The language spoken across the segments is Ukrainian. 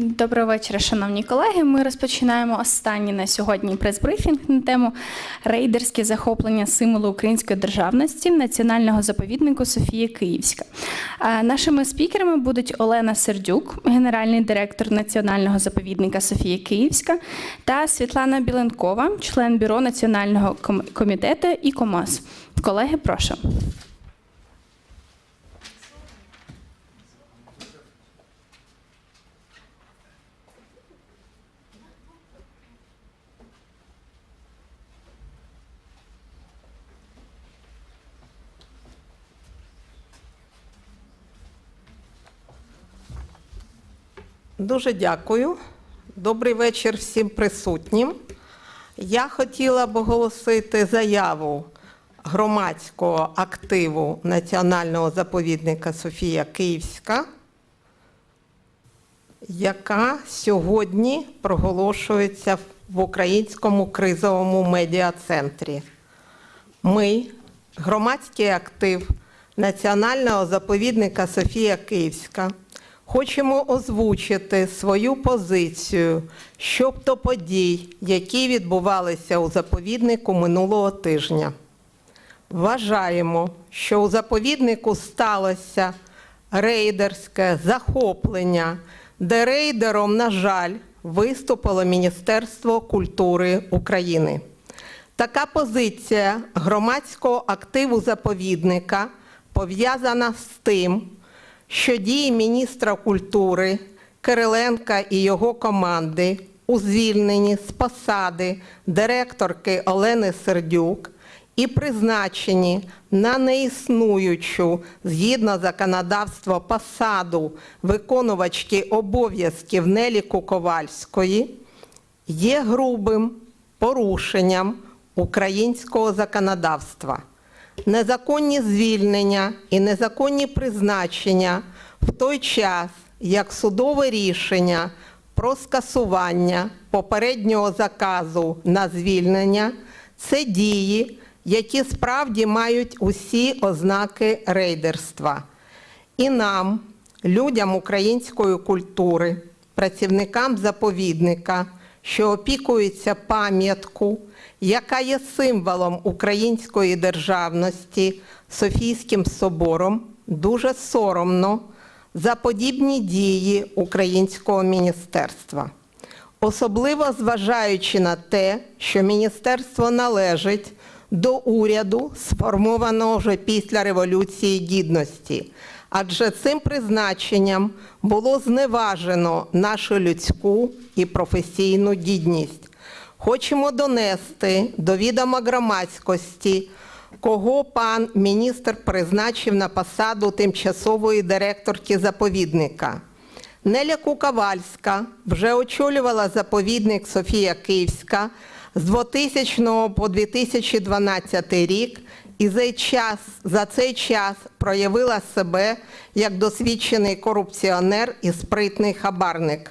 Доброго вечора, шановні колеги. Ми розпочинаємо останній на сьогодні прес-брифінг на тему рейдерське захоплення символу української державності національного заповіднику Софія Київська. Нашими спікерами будуть Олена Сердюк, генеральний директор національного заповідника Софія Київська, та Світлана Біленкова, член бюро національного ком- комітету і КОМАС. Колеги, прошу. Дуже дякую. Добрий вечір всім присутнім. Я хотіла б оголосити заяву громадського активу Національного заповідника Софія Київська, яка сьогодні проголошується в Українському кризовому медіа-центрі. Ми, громадський актив Національного заповідника Софія Київська, хочемо озвучити свою позицію щодо подій, які відбувалися у заповіднику минулого тижня. Вважаємо, що у заповіднику сталося рейдерське захоплення, де рейдером, на жаль, виступило Міністерство культури України. Така позиція громадського активу заповідника пов'язана з тим, що дії міністра культури Кириленка і його команди у звільненні з посади директорки Олени Сердюк і призначені на неіснуючу згідно законодавства посаду виконувачки обов'язків Нелі Куковальської є грубим порушенням українського законодавства. Незаконні звільнення і незаконні призначення в той час, як судове рішення про скасування попереднього заказу на звільнення це дії, які справді мають усі ознаки рейдерства. І нам, людям української культури, працівникам заповідника, що опікуються пам'ятку, яка є символом української державності Софійським собором, дуже соромно за подібні дії українського міністерства. Особливо зважаючи на те, що міністерство належить до уряду, сформованого вже після Революції Гідності, адже цим призначенням було зневажено нашу людську і професійну гідність. Хочемо донести до відома громадськості, кого пан міністр призначив на посаду тимчасової директорки заповідника. Неля Кукавальська вже очолювала заповідник Софія Київська з 2000 по 2012 рік і за час, за цей час проявила себе як досвідчений корупціонер і спритний хабарник.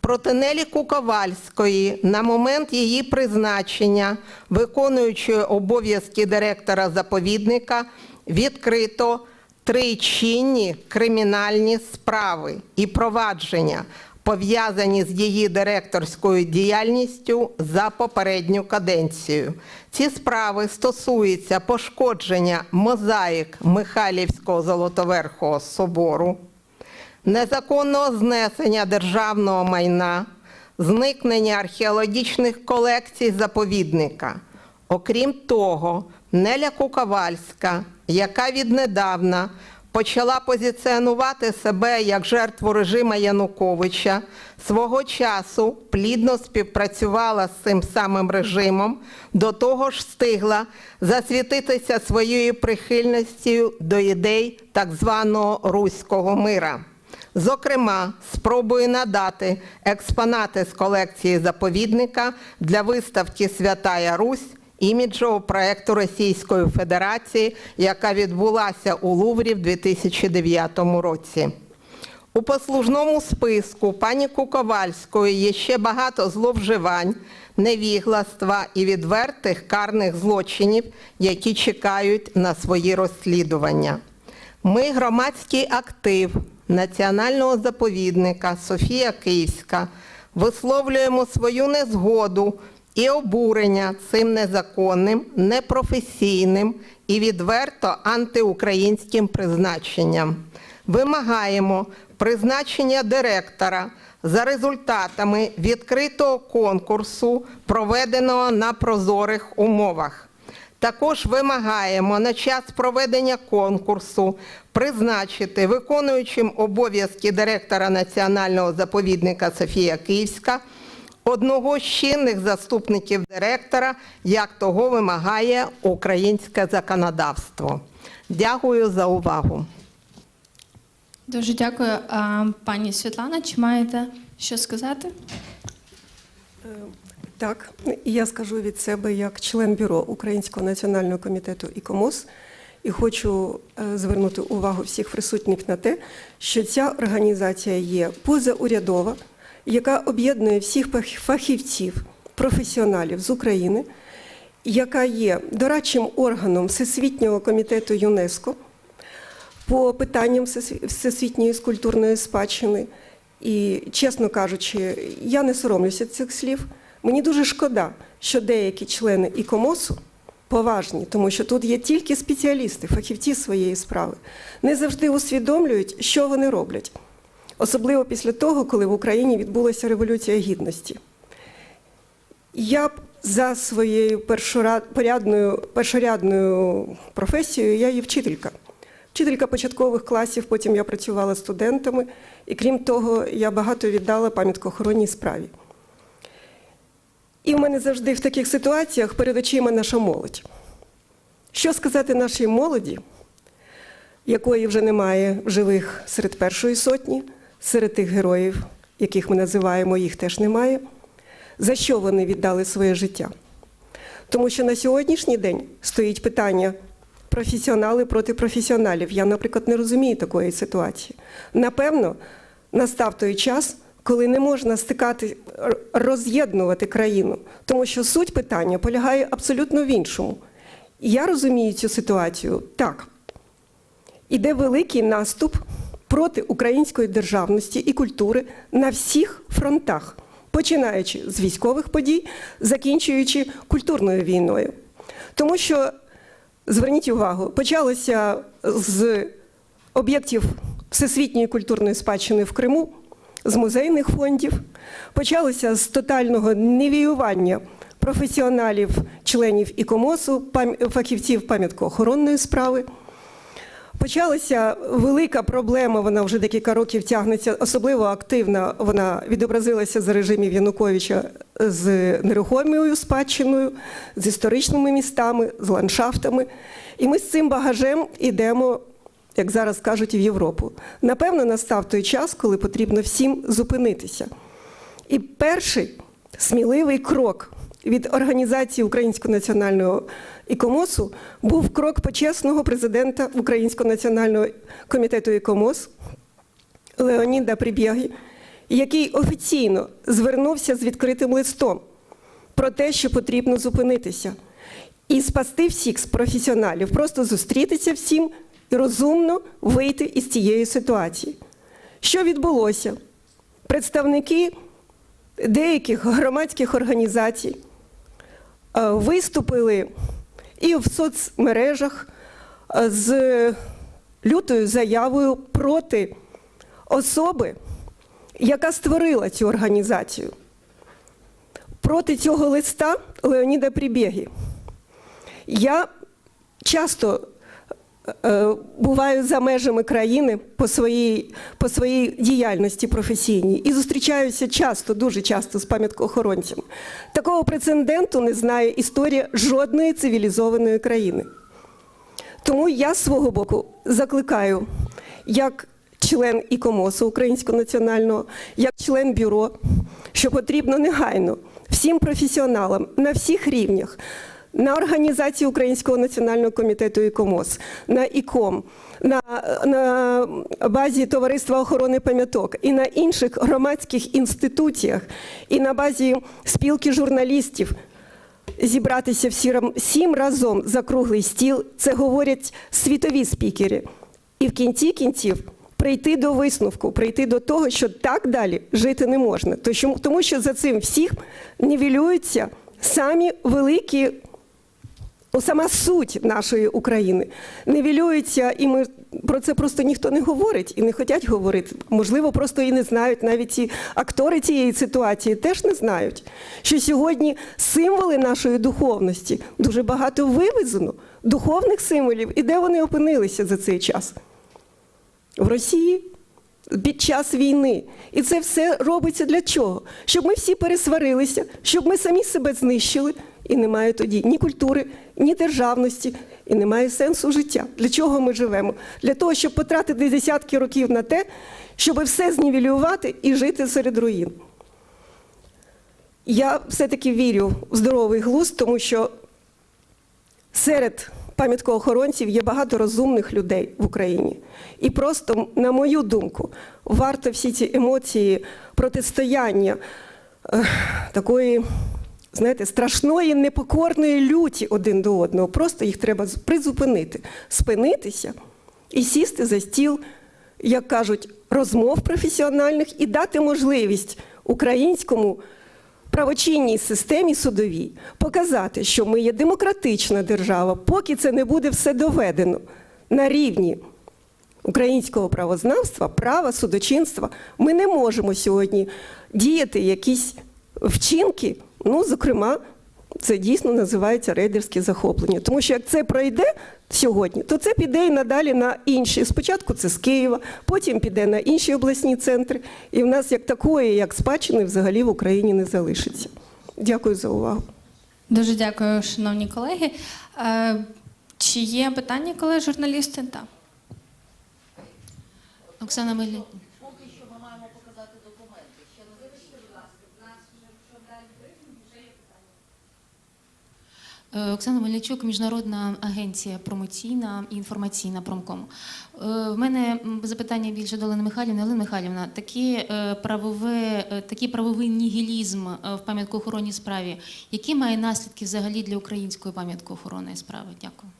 Проти Нелі Куковальської на момент її призначення, виконуючої обов'язки директора заповідника, відкрито три чинні кримінальні справи і провадження, пов'язані з її директорською діяльністю за попередню каденцію. Ці справи стосуються пошкодження мозаїк Михайлівського Золотоверхого собору, незаконного знесення державного майна, зникнення археологічних колекцій заповідника. Окрім того, Неля Куковальська, яка віднедавна почала позиціонувати себе як жертву режима Януковича, свого часу плідно співпрацювала з цим самим режимом, до того ж встигла засвітитися своєю прихильністю до ідей так званого руського мира. Зокрема, спробує надати експонати з колекції заповідника для виставки Святая Русь іміджового проекту Російської Федерації, яка відбулася у Луврі в 2009 році. У послужному списку пані Куковальської є ще багато зловживань, невігластва і відвертих карних злочинів, які чекають на свої розслідування. Ми громадський актив національного заповідника Софія Київська висловлюємо свою незгоду і обурення цим незаконним, непрофесійним і відверто антиукраїнським призначенням. Вимагаємо призначення директора за результатами відкритого конкурсу, проведеного на прозорих умовах. Також вимагаємо на час проведення конкурсу призначити виконуючим обов'язки директора Національного заповідника Софія Київська одного з чинних заступників директора, як того вимагає українське законодавство. Дякую за увагу. Дуже дякую. А, пані Світлана, чи маєте що сказати? Так, я скажу від себе як член бюро Українського національного комітету ІКОМОС, і хочу е, звернути увагу всіх присутніх на те, що ця організація є позаурядова, яка об'єднує всіх фах- фахівців, професіоналів з України, яка є дорадчим органом Всесвітнього комітету ЮНЕСКО по питанням всесвітньої скульптурної спадщини. І, чесно кажучи, я не соромлюся цих слів. Мені дуже шкода, що деякі члени ІКОМОСу поважні, тому що тут є тільки спеціалісти, фахівці своєї справи, не завжди усвідомлюють, що вони роблять. Особливо після того, коли в Україні відбулася Революція Гідності. Я за своєю порядною- першорядною професією, я є вчителька. Вчителька початкових класів, потім я працювала студентами, і крім того, я багато віддала пам'яткоохоронній справі. І в мене завжди в таких ситуаціях перед очима наша молодь. Що сказати нашій молоді, якої вже немає живих серед першої сотні, серед тих героїв, яких ми називаємо, їх теж немає, за що вони віддали своє життя? Тому що на сьогоднішній день стоїть питання професіонали проти професіоналів. Я, наприклад, не розумію такої ситуації. Напевно, настав той час, коли не можна стикати, роз'єднувати країну, тому що суть питання полягає абсолютно в іншому. І Я розумію цю ситуацію так. Іде великий наступ проти української державності і культури на всіх фронтах, починаючи з військових подій, закінчуючи культурною війною. Тому що, зверніть увагу, почалося з об'єктів всесвітньої культурної спадщини в Криму, з музейних фондів, почалося з тотального невіювання професіоналів, членів ІКОМОСу, фахівців пам'яткоохоронної справи. Почалася велика проблема, вона вже декілька років тягнеться, особливо активна вона відобразилася за режимів Януковича з нерухомою спадщиною, з історичними містами, з ландшафтами. І ми з цим багажем йдемо, як зараз кажуть, в Європу. Напевно, настав той час, коли потрібно всім зупинитися. І перший сміливий крок від організації Українського національного ікомосу був крок почесного президента Українського національного комітету ікомос Леоніда Прибєги, який офіційно звернувся з відкритим листом про те, що потрібно зупинитися і спасти всіх з професіоналів, просто зустрітися всім і розумно вийти із цієї ситуації. Що відбулося? Представники деяких громадських організацій виступили і в соцмережах е, з лютою заявою проти особи, яка створила цю організацію. Проти цього листа Леоніда Прибєгі. Я часто е, буваю за межами країни по своїй, по своїй діяльності професійній і зустрічаюся часто, дуже часто з пам'яткоохоронцями. Такого прецеденту не знає історія жодної цивілізованої країни. Тому я з свого боку закликаю, як член ІКОМОСу Українського національного, як член бюро, що потрібно негайно всім професіоналам на всіх рівнях, на організації Українського національного комітету ІКОМОС, на ІКОМ, на, на базі Товариства охорони пам'яток і на інших громадських інституціях, і на базі спілки журналістів зібратися всі всім разом за круглий стіл. Це говорять світові спікери. І в кінці кінців прийти до висновку, прийти до того, що так далі жити не можна. Тому що за цим всім нівелюються самі великі сама суть нашої України нівелюється, і ми про це просто ніхто не говорить і не хочуть говорити. Можливо, просто і не знають. Навіть ці актори цієї ситуації теж не знають, що сьогодні символи нашої духовності дуже багато вивезено, духовних символів, і де вони опинилися за цей час? В Росії під час війни. І це все робиться для чого? Щоб ми всі пересварилися, щоб ми самі себе знищили, і немає тоді ні культури, ні державності, і немає сенсу життя. Для чого ми живемо? Для того, щоб потратити десятки років на те, щоб все знівелювати і жити серед руїн. Я все-таки вірю в здоровий глузд, тому що серед пам'яткоохоронців є багато розумних людей в Україні. І просто, на мою думку, варто всі ці емоції протистояння е, такої, знаєте, страшної, непокорної люті один до одного. Просто їх треба призупинити, спинитися і сісти за стіл, як кажуть, розмов професіональних і дати можливість українському правочинній системі судовій показати, що ми є демократична держава, поки це не буде все доведено на рівні українського правознавства, права, судочинства, ми не можемо сьогодні діяти якісь вчинки. Ну, зокрема, це дійсно називається рейдерське захоплення. Тому що як це пройде сьогодні, то це піде і надалі на інші. Спочатку це з Києва, потім піде на інші обласні центри. І в нас як такої, як спадщини, взагалі в Україні не залишиться. Дякую за увагу. Дуже дякую, шановні колеги. Е, Чи є питання, коли журналісти? Так. Оксана Мельник. Оксана Мельничук, міжнародна агенція промоційна і інформаційна промком. Е, В мене запитання більше до Олени Михайлівни. Олена Михайлівна, такі, е, правове, е, такий правовий нігілізм е, в пам'яткоохоронній справі, які має наслідки взагалі для української пам'яткоохоронної справи? Дякую.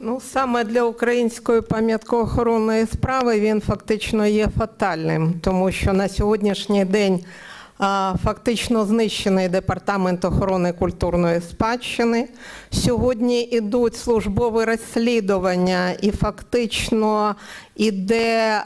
Ну, саме для української пам'яткоохоронної справи він фактично є фатальним, тому що на сьогоднішній день фактично знищений департамент охорони культурної спадщини. Сьогодні йдуть службові розслідування, і фактично іде.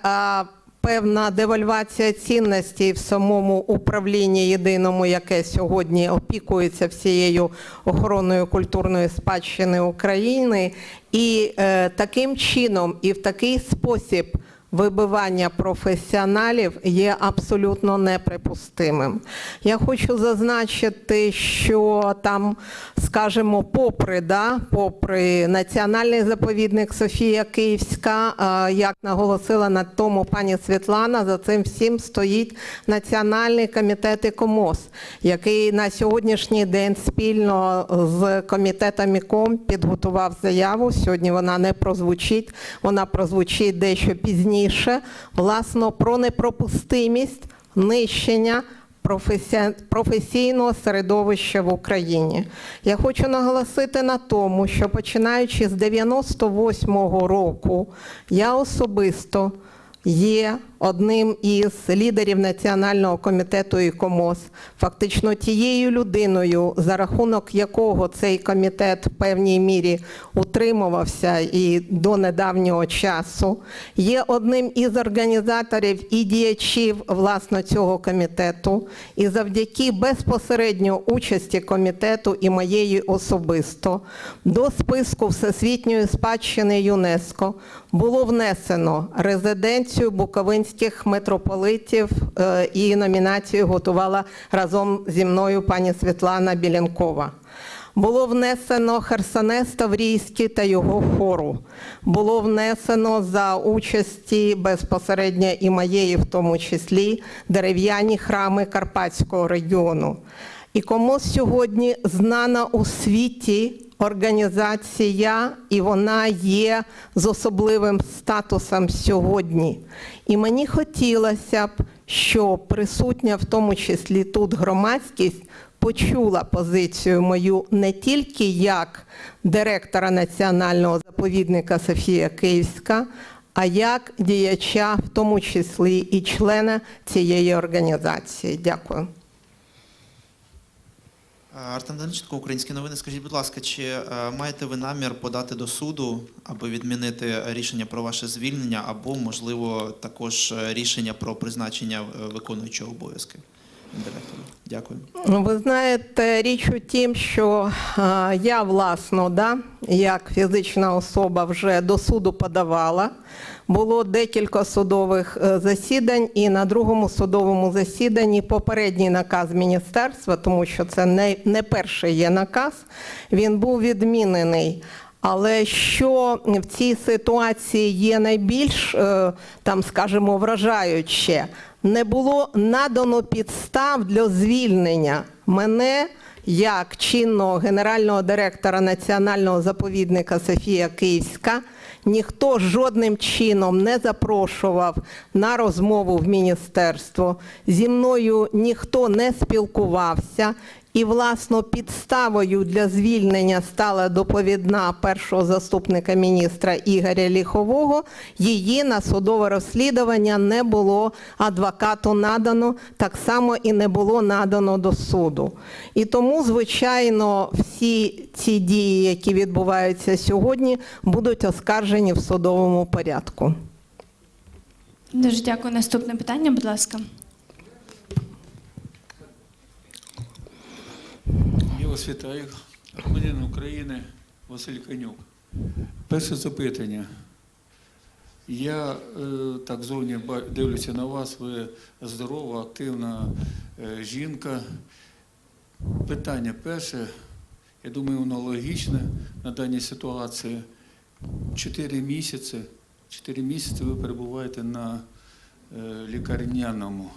Певна девальвація цінностей в самому управлінні єдиному, яке сьогодні опікується всією охороною культурної спадщини України, і е, таким чином і в такий спосіб вибивання професіоналів є абсолютно неприпустимим. Я хочу зазначити, що там, скажімо, попри, да, попри національний заповідник Софія Київська, як наголосила на тому пані Світлана, за цим всім стоїть Національний комітет ІКОМОС, який на сьогоднішній день спільно з комітетом ІКОМ підготував заяву. Сьогодні вона не прозвучить, вона прозвучить дещо пізніше, власно, про непропустимість нищення професійного середовища в Україні. Я хочу наголосити на тому, що починаючи з 98-го року, я особисто є одним із лідерів Національного комітету ІКОМОС, фактично тією людиною, за рахунок якого цей комітет в певній мірі утримувався і до недавнього часу, є одним із організаторів і діячів власно цього комітету. І завдяки безпосередньо участі комітету і моєї особисто до списку Всесвітньої спадщини ЮНЕСКО було внесено резиденцію буковинських митрополитів е, і номінацію готувала разом зі мною пані Світлана Білянкова. Було внесено Херсонес Таврійський та його хору. Було внесено за участі безпосередньо і моєї, в тому числі, дерев'яні храми Карпатського регіону. І комусь сьогодні знана у світі організація, і вона є з особливим статусом сьогодні. І мені хотілося б, щоб присутня в тому числі тут громадськість почула позицію мою не тільки як директора національного заповідника Софія Київська, а як діяча, в тому числі і члена цієї організації. Дякую. Артем Даниченко, Українські новини. Скажіть, будь ласка, чи е, маєте ви намір подати до суду, аби відмінити рішення про ваше звільнення, або, можливо, також е, рішення про призначення е, виконуючого обов'язки директора? Дякую. Ну, Ви знаєте, річ у тім, що я власно, да, як фізична особа, вже до суду подавала. Було декілька судових е, засідань, і на другому судовому засіданні попередній наказ міністерства, тому що це не, не перший є наказ, він був відмінений. Але що в цій ситуації є найбільш, е, там, скажімо, вражаюче, не було надано підстав для звільнення мене як чинного генерального директора національного заповідника Софія Київська. Ніхто жодним чином не запрошував на розмову в міністерство. Зі мною ніхто не спілкувався. І, власно, підставою для звільнення стала доповідна першого заступника міністра Ігоря Ліхового. Її на судове розслідування не було адвокату надано, так само і не було надано до суду. І тому, звичайно, всі ці дії, які відбуваються сьогодні, будуть оскаржені в судовому порядку. Дуже дякую. Наступне питання, будь ласка. Я вас вітаю, громадянин України Василь Канюк. Перше запитання. Я е, так зовні дивлюся на вас, ви здорова, активна е, жінка. Питання перше, я думаю, воно логічне на даній ситуації. Чотири місяці, чотири місяці ви перебуваєте на е, лікарняному.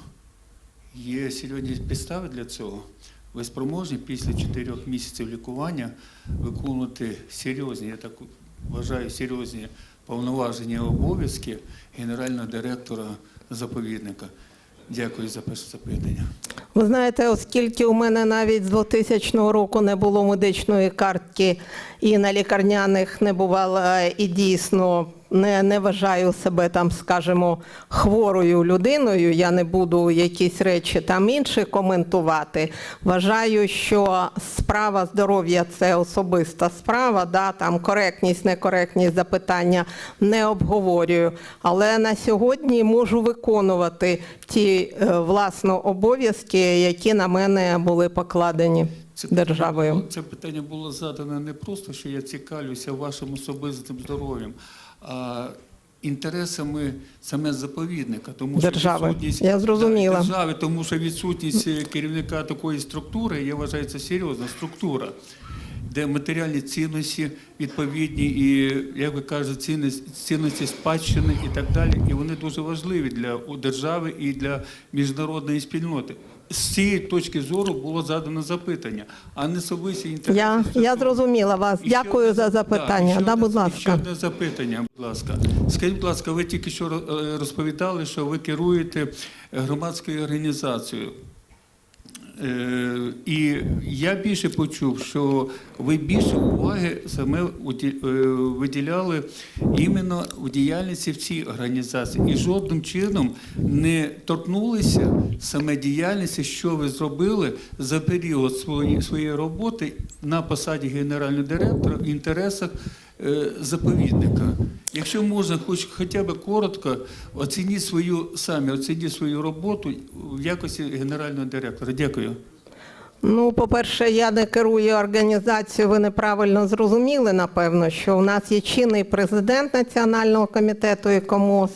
Є серйозні підстави для цього. Ви спроможні після чотирьох місяців лікування виконувати серйозні, я так вважаю, серйозні повноваження і обов'язки генерального директора заповідника. Дякую за перше запитання. Ви знаєте, оскільки у мене навіть з 2000 року не було медичної картки і на лікарняних не бувала, і дійсно не, не вважаю себе там, скажімо, хворою людиною. Я не буду якісь речі там інші коментувати. Вважаю, що справа здоров'я це особиста справа. Да, там коректність, некоректність запитання не обговорюю. Але на сьогодні можу виконувати ті е, власно обов'язки, які на мене були покладені державою. Це питання було задане не просто, що я цікавлюся вашим особистим здоров'ям, інтересами саме заповідника. Тому що Держави. відсутність Я зрозуміла. Держави, тому що відсутність е, керівника такої структури, я вважаю, це серйозна структура. Де матеріальні цінності відповідні, і як ви кажете, цінності, цінності спадщини і так далі, і вони дуже важливі для держави і для міжнародної спільноти. З цієї точки зору було задано запитання, а не особисті інтереси. Я, я зрозуміла вас. І Дякую ще, за запитання. Да, Да, будь ласка. Ще одне запитання, будь ласка. Скажіть, будь ласка, ви тільки що е, розповідали, що ви керуєте громадською організацією. Е, І я більше почув, що ви більше уваги саме е, виділяли іменно у діяльності в цій організації і жодним чином не торкнулися саме діяльності, що ви зробили за період своєї, своєї роботи на посаді генерального директора в інтересах е, заповідника. Якщо можна, хоч хоча б коротко, оцініть свою самі, оцініть свою роботу в якості генерального директора. Дякую. Ну, по-перше, я не керую організацією, ви неправильно зрозуміли, напевно, що у нас є чинний президент Національного комітету ІКОМОС,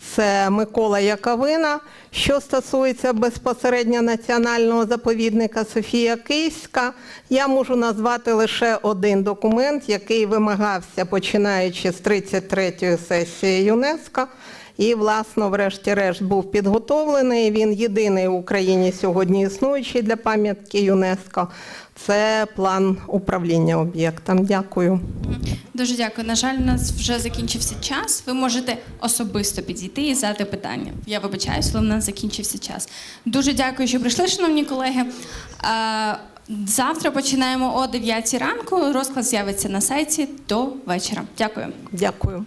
це Микола Яковина. Що стосується безпосередньо національного заповідника Софія Київська, я можу назвати лише один документ, який вимагався починаючи з 33-ї сесії ЮНЕСКО. І, власно, врешті-решт був підготовлений. Він єдиний в Україні сьогодні існуючий для пам'ятки ЮНЕСКО. Це план управління об'єктом. Дякую. Дуже дякую. На жаль, у нас вже закінчився час. Ви можете особисто підійти і задати питання. Я вибачаюсь, але в нас закінчився час. Дуже дякую, що прийшли, шановні колеги. Завтра починаємо о 9 ранку. Розклад з'явиться на сайті до вечора. Дякую. Дякую.